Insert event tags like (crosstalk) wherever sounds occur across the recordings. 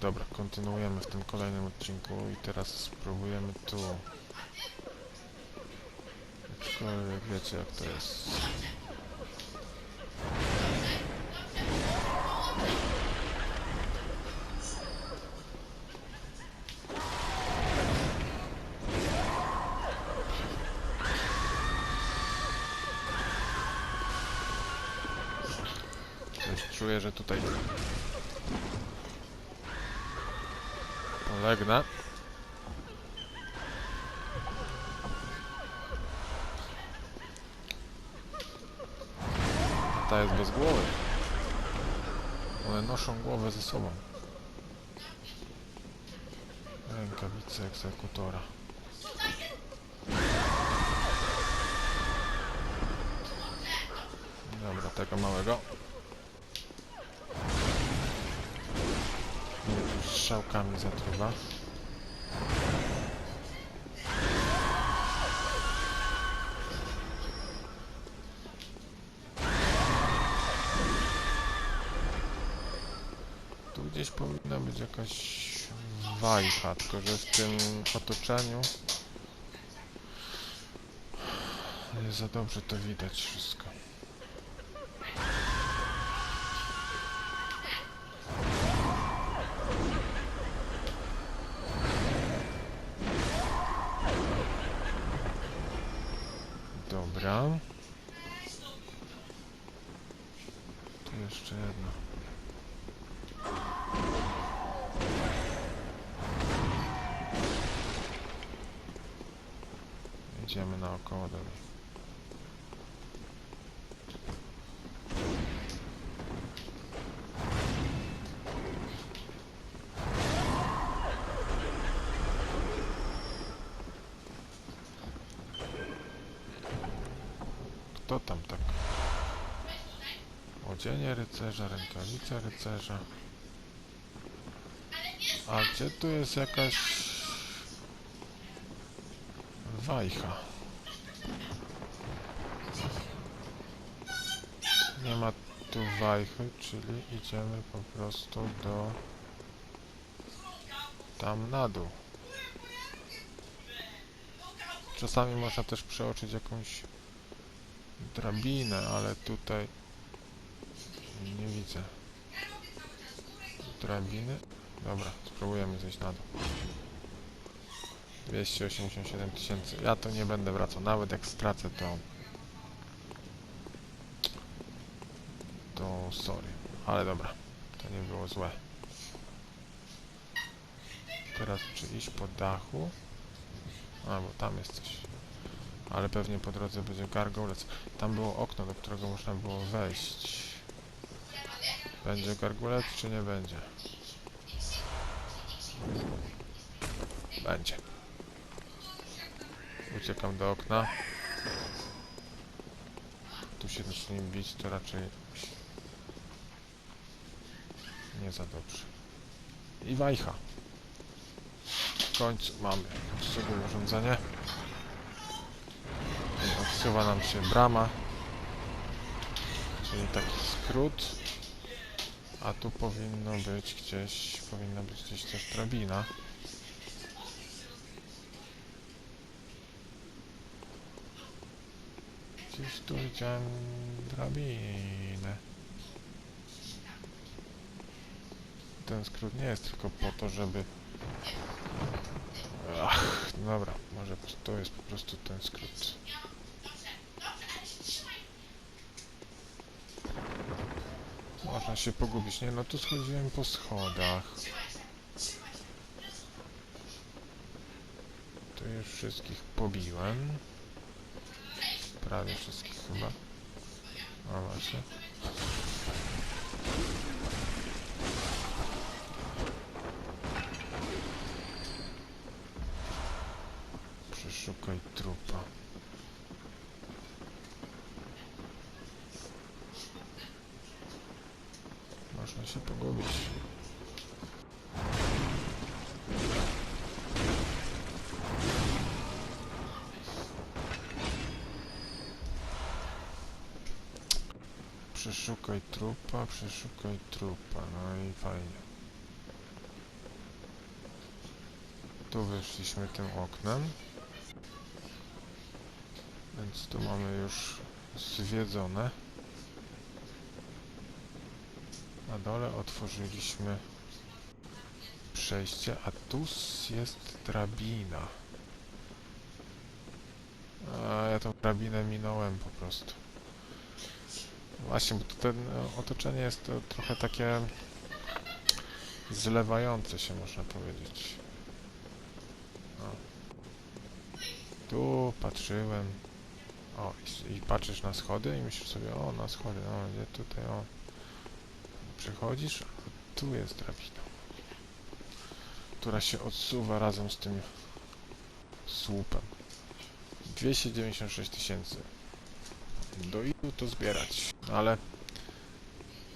Dobra, kontynuujemy w tym kolejnym odcinku i teraz spróbujemy tu. Aczkolwiek wiecie jak to jest. Czuję, że tutaj polegnę. Ta jest bez głowy. One noszą głowę ze sobą. Rękawice egzekutora. Dobra, tego małego. Strzałkami zatruwa. Tu gdzieś powinna być jakaś wajcha, tylko że w tym otoczeniu nie za dobrze to widać wszystko. Dobra. Tu jeszcze jedno. Idziemy naokoło dalej. Kto tam tak? Odzienie rycerza, rękawice rycerza. A gdzie tu jest jakaś wajcha? Nie ma tu wajchy, czyli idziemy po prostu do tam na dół. Czasami można też przeoczyć jakąś drabinę, ale tutaj nie widzę drabiny. Dobra, spróbujemy zejść na dół. 287 tysięcy. Ja to nie będę wracał, nawet jak stracę to... To sorry, ale dobra, to nie było złe. Teraz czy iść po dachu? A, bo tam jest coś. Ale pewnie po drodze będzie gargulec. Tam było okno, do którego można było wejść. Będzie gargulec, czy nie będzie? Będzie. Uciekam do okna. Tu się zacznie bić, to raczej nie za dobrze. I wajcha. W końcu mamy sobie urządzenie. Odsuwa nam się brama, czyli taki skrót. A tu powinno być gdzieś, powinna być gdzieś też drabina. Gdzieś tu widziałem drabinę. Ten skrót nie jest tylko po to, żeby... Ach, dobra, może to jest po prostu ten skrót. Można się pogubić. Nie, no tu schodziłem po schodach. Tu już wszystkich pobiłem. Prawie wszystkich chyba. No właśnie. Przeszukaj trupa. Można się pogubić. Przeszukaj trupa, przeszukaj trupa. No i fajnie. Tu wyszliśmy tym oknem. Więc tu mamy już zwiedzone. Na dole otworzyliśmy przejście, a tu jest drabina. A ja tą drabinę minąłem po prostu. Właśnie, bo ten e, otoczenie jest to trochę takie zlewające się, można powiedzieć. O. Tu patrzyłem. O, i, i patrzysz na schody i myślisz sobie, o, na schody, o, gdzie tutaj, o. Przechodzisz, a tu jest drabina, która się odsuwa razem z tym słupem. 296 tysięcy. Do ilu to zbierać? Ale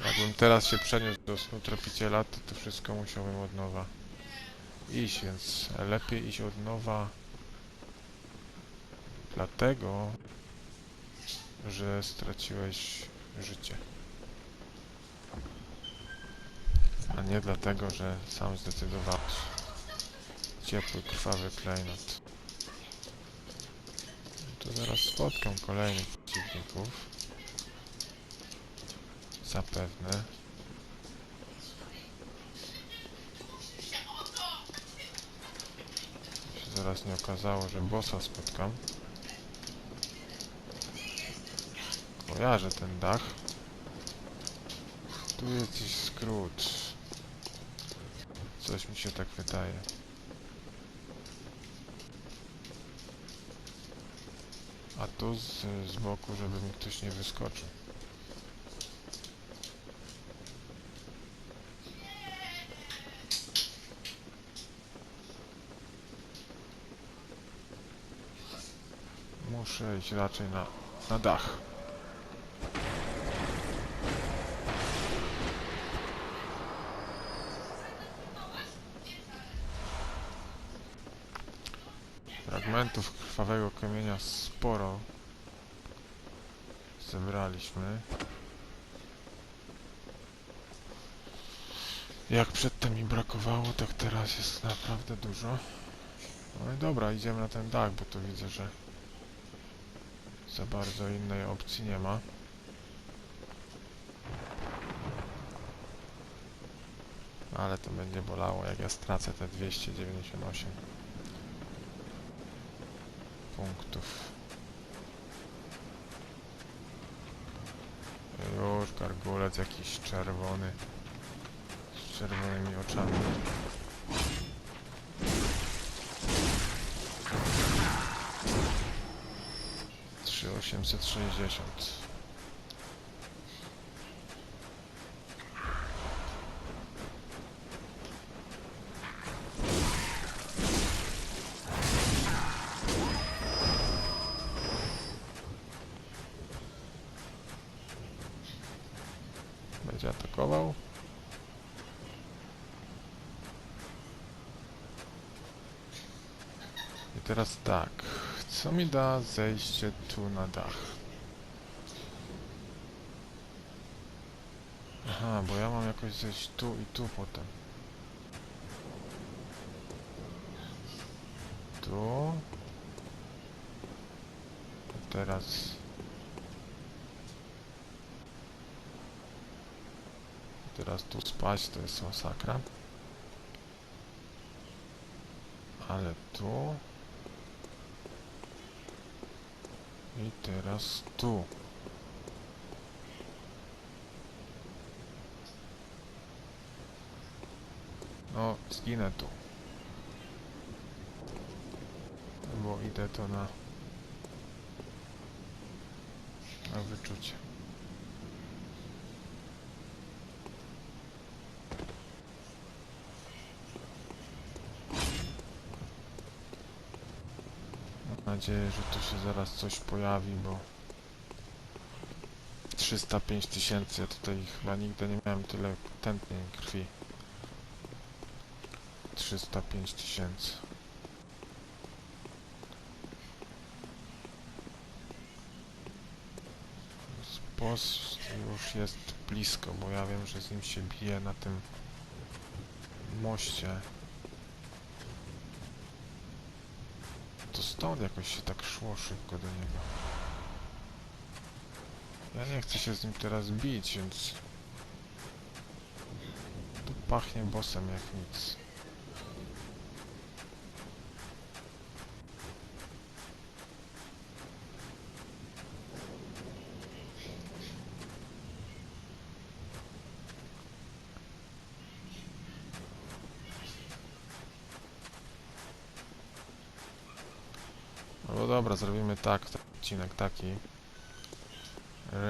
jakbym teraz się przeniósł do snu tropiciela, to to wszystko musiałbym od nowa iść, więc lepiej iść od nowa dlatego, że straciłeś życie. A nie dlatego, że sam zdecydowałeś. Ciepły, krwawy klejnot. To zaraz spotkam kolejnych przeciwników. Zapewne. Się zaraz nie okazało, że bossa spotkam. Kojarzę ten dach. Tu jest gdzieś skrót. Coś mi się tak wydaje. A tu z, z boku, żeby mi ktoś nie wyskoczył. Muszę raczej na, na dach. Fragmentów krwawego kamienia sporo zebraliśmy. Jak przedtem mi brakowało, tak teraz jest naprawdę dużo. No i dobra, idziemy na ten dach, bo tu widzę, że za bardzo innej opcji nie ma. Ale to będzie bolało, jak ja stracę te 298 punktów. Już gargulec jakiś czerwony z czerwonymi oczami. 860 Co mi da zejście tu na dach? Aha, bo ja mam jakoś zejść tu i tu potem. Tu. Teraz... Teraz tu spać to jest masakra. Ale tu... I teraz tu. No, zginę tu. Bo idę to na... Na wyczucie. Mam nadzieję, że tu się zaraz coś pojawi, bo 305 tysięcy, ja tutaj chyba nigdy nie miałem tyle tętnień krwi. 305 tysięcy. Boss już jest blisko, bo ja wiem, że z nim się bije na tym moście. Stąd jakoś się tak szło szybko do niego. Ja nie chcę się z nim teraz bić, więc... Tu pachnie bossem jak nic. No dobra, zrobimy tak, odcinek taki.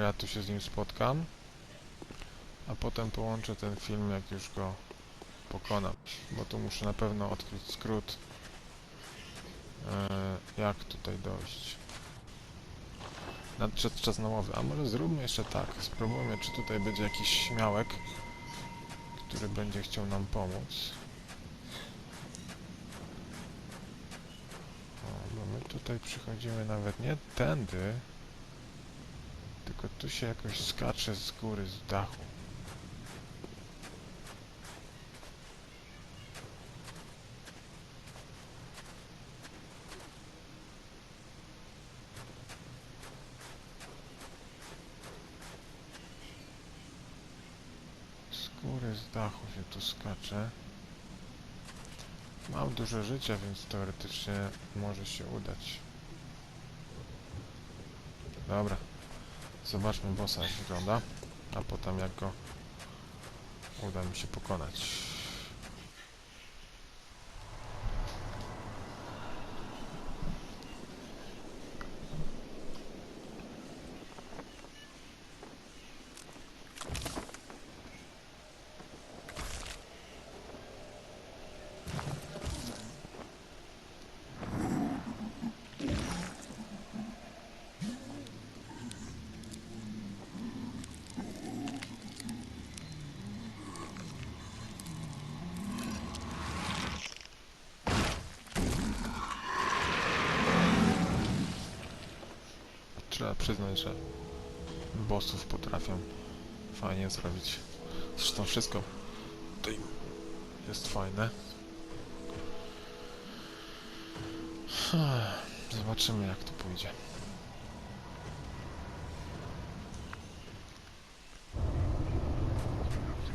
Ja tu się z nim spotkam. A potem połączę ten film, jak już go pokonam. Bo tu muszę na pewno odkryć skrót. e, jak tutaj dojść. Nadszedł czas na łowy. A może zróbmy jeszcze tak. Spróbujmy, czy tutaj będzie jakiś śmiałek, który będzie chciał nam pomóc. O, bo my tutaj przychodzimy nawet nie tędy, tylko tu się jakoś skacze z góry, z dachu. Z góry, z dachu się tu skacze. Mam dużo życia, więc teoretycznie może się udać. Dobra. Zobaczmy bossa jak wygląda, a potem jak go uda mi się pokonać. Trzeba przyznać, że bossów potrafią fajnie zrobić. Zresztą wszystko tutaj jest fajne. Zobaczymy jak to pójdzie.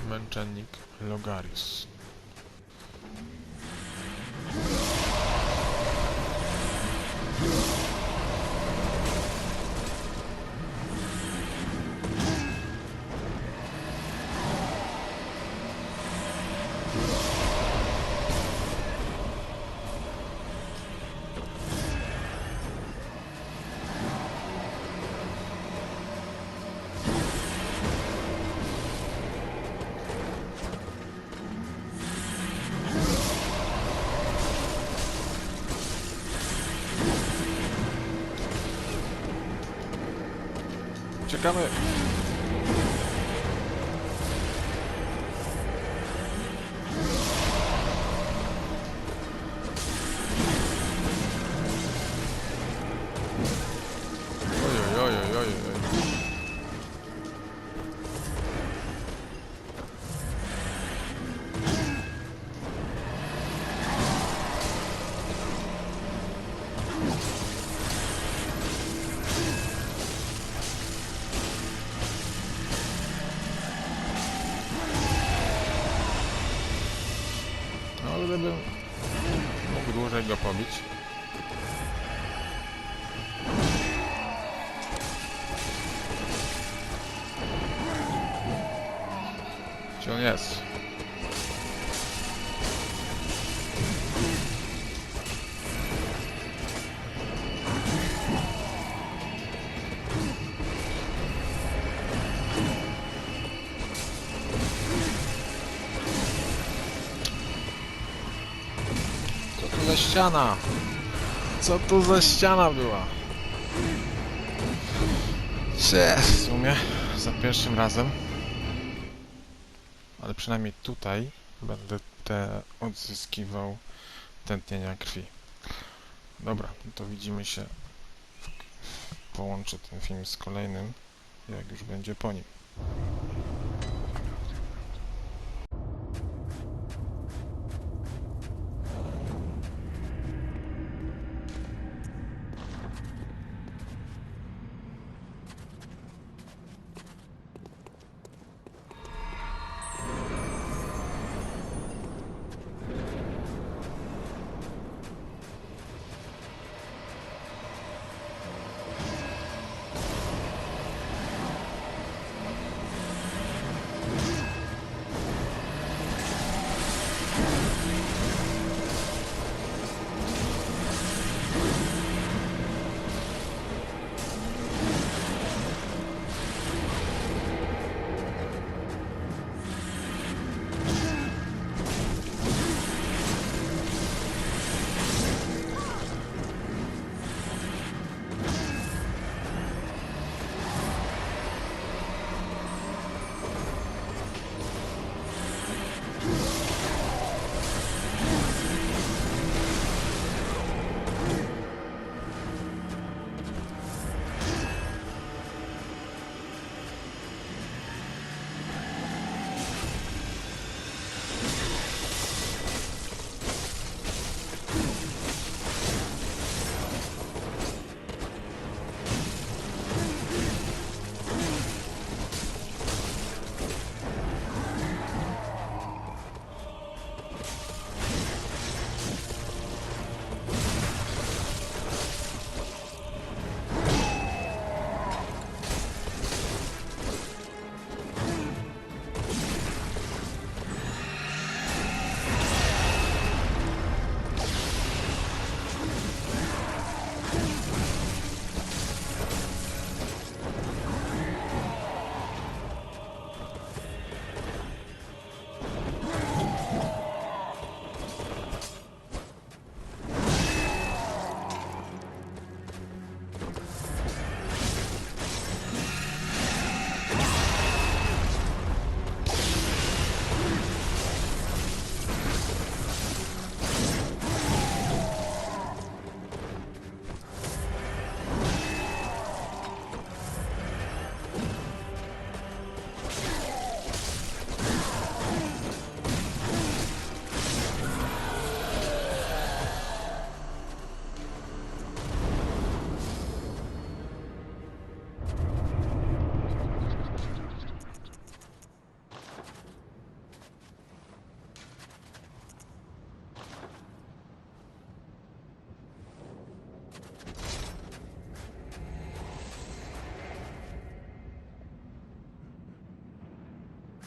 Męczennik Logarius. Kamel. Go pobić. Gdzie on jest? Ściana? Co to za ściana była? Cze, w sumie za pierwszym razem. Ale przynajmniej tutaj będę te odzyskiwał tętnienia krwi. Dobra, no to widzimy się. Połączę ten film z kolejnym, jak już będzie po nim.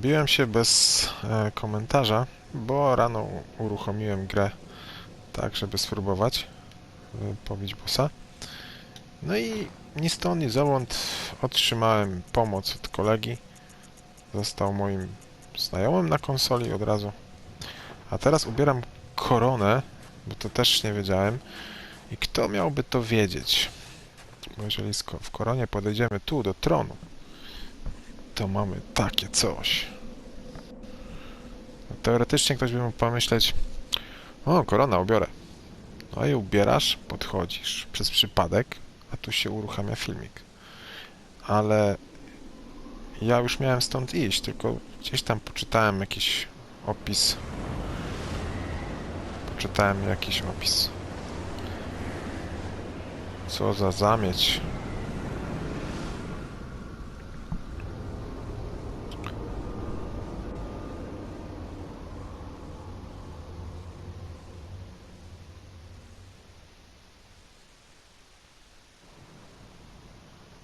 Biłem się bez e, komentarza, bo rano uruchomiłem grę tak, żeby spróbować e, pobić bossa. No i ni stąd, ni zowąd otrzymałem pomoc od kolegi. Został moim znajomym na konsoli od razu. A teraz ubieram koronę, bo to też nie wiedziałem. I kto miałby to wiedzieć? Bo jeżeli w koronie podejdziemy tu, do tronu, to mamy takie coś. No, Teoretycznie ktoś by mógł pomyśleć, o, korona, ubiorę. No i ubierasz, podchodzisz przez przypadek, a tu się uruchamia filmik. Ale ja już miałem stąd iść, tylko gdzieś tam poczytałem jakiś opis. Poczytałem jakiś opis. Co za zamieć.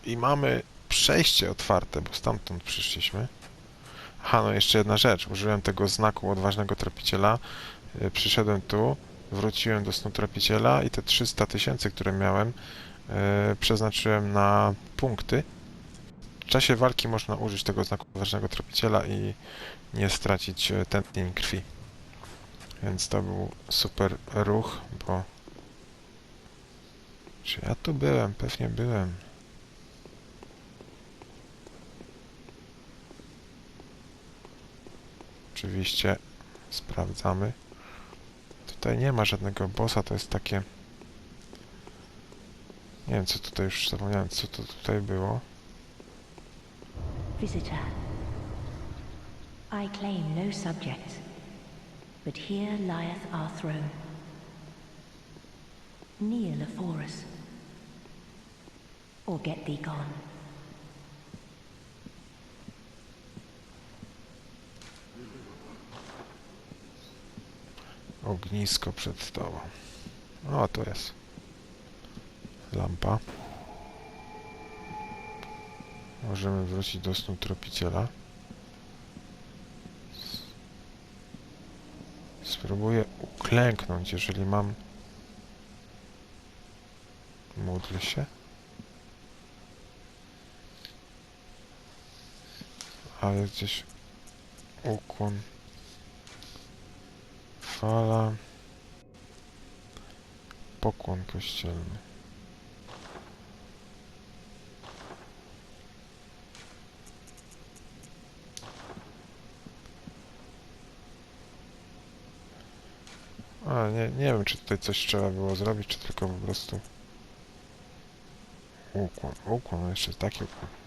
I mamy przejście otwarte, bo stamtąd przyszliśmy. Aha, no jeszcze jedna rzecz. Użyłem tego znaku odważnego tropiciela. y, Przyszedłem tu, wróciłem do snu tropiciela i te 300 tysięcy, które miałem, y, przeznaczyłem na punkty. W czasie walki można użyć tego znaku odważnego tropiciela i nie stracić y, tętnień krwi. Więc to był super ruch, bo... Czy ja tu byłem? Pewnie byłem. Oczywiście sprawdzamy. Tutaj nie ma żadnego bossa, to jest takie... Nie wiem, co tutaj już zapomniałem, co to tutaj było. Visitor, I claim no subjects, but here lieth our throne. Kneel afore us, or get thee gone. Ognisko przed tobą. O, to jest. Lampa. Możemy wrócić do snu tropiciela. Spróbuję uklęknąć, jeżeli mam... Módl się. Ale gdzieś ukłon. Fala. Pokłon kościelny. A, nie, nie wiem, czy tutaj coś trzeba było zrobić, czy tylko po prostu... Ukłon, ukłon, jeszcze taki ukłon.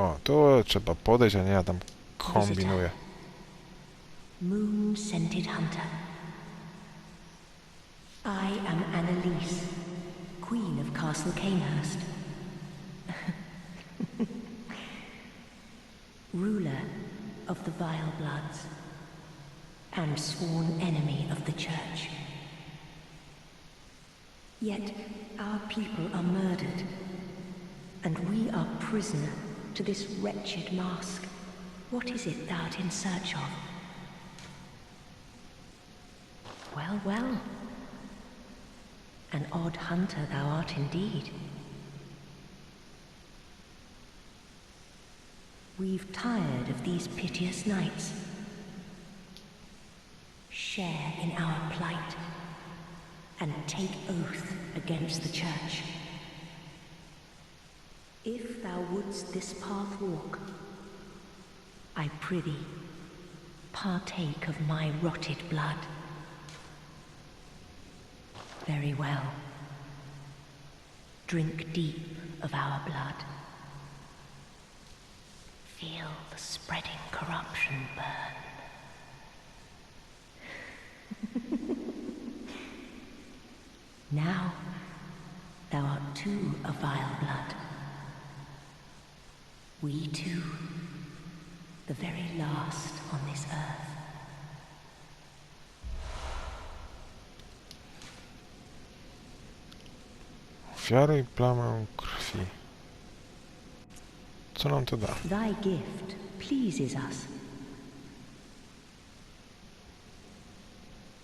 O, tu trzeba podejść, a nie ja tam kombinuję. Moon scented hunter. I am Annalise, Queen of Castle Canehurst. (laughs) Ruler of the Vile Bloods, and sworn enemy of the Church. Yet our people are murdered, and we are prisoner to this wretched mask. What is it thou art in search of? Well, well. An odd hunter thou art indeed. We've tired of these piteous nights. Share in our plight and take oath against the church. If thou wouldst this path walk, I prithee, partake of my rotted blood. Very well. Drink deep of our blood. Feel the spreading corruption burn. (laughs) now, thou art too a vile blood. We two, the very last on this earth. Ofiary plamę krwi. Co nam to da? Thy gift pleases us.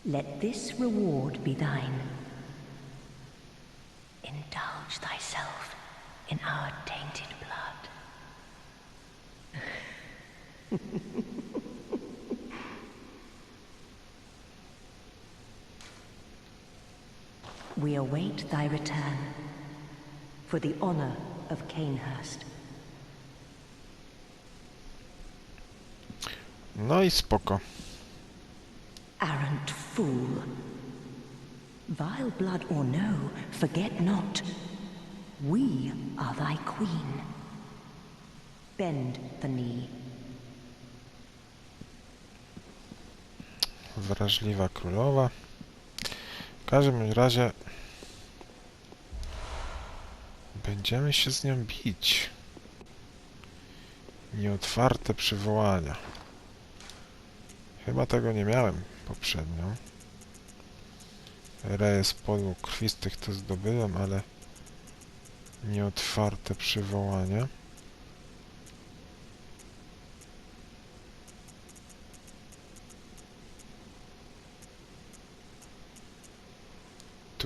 Let this reward be thine. Indulge thyself in our tainted blood. (laughs) we await thy return for the honor of Canehurst. No i spoko. arrant fool. Vile blood or no, forget not, we are thy queen. Bend the knee. Wrażliwa królowa. W każdym razie będziemy się z nią bić. Nieotwarte przywołania. Chyba tego nie miałem poprzednio. Rejestr podłóg krwistych to zdobyłem, ale nieotwarte przywołania.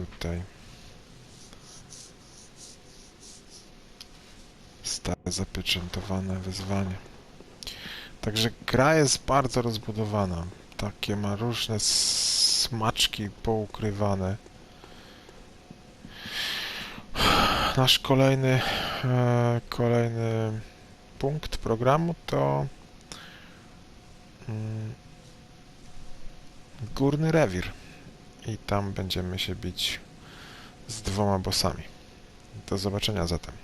Tutaj. Stare zapieczętowane wyzwanie. Także gra jest bardzo rozbudowana. Takie ma różne smaczki poukrywane. Nasz kolejny, e, kolejny punkt programu to mm, Górny Rewir. I tam będziemy się bić z dwoma bossami. Do zobaczenia zatem.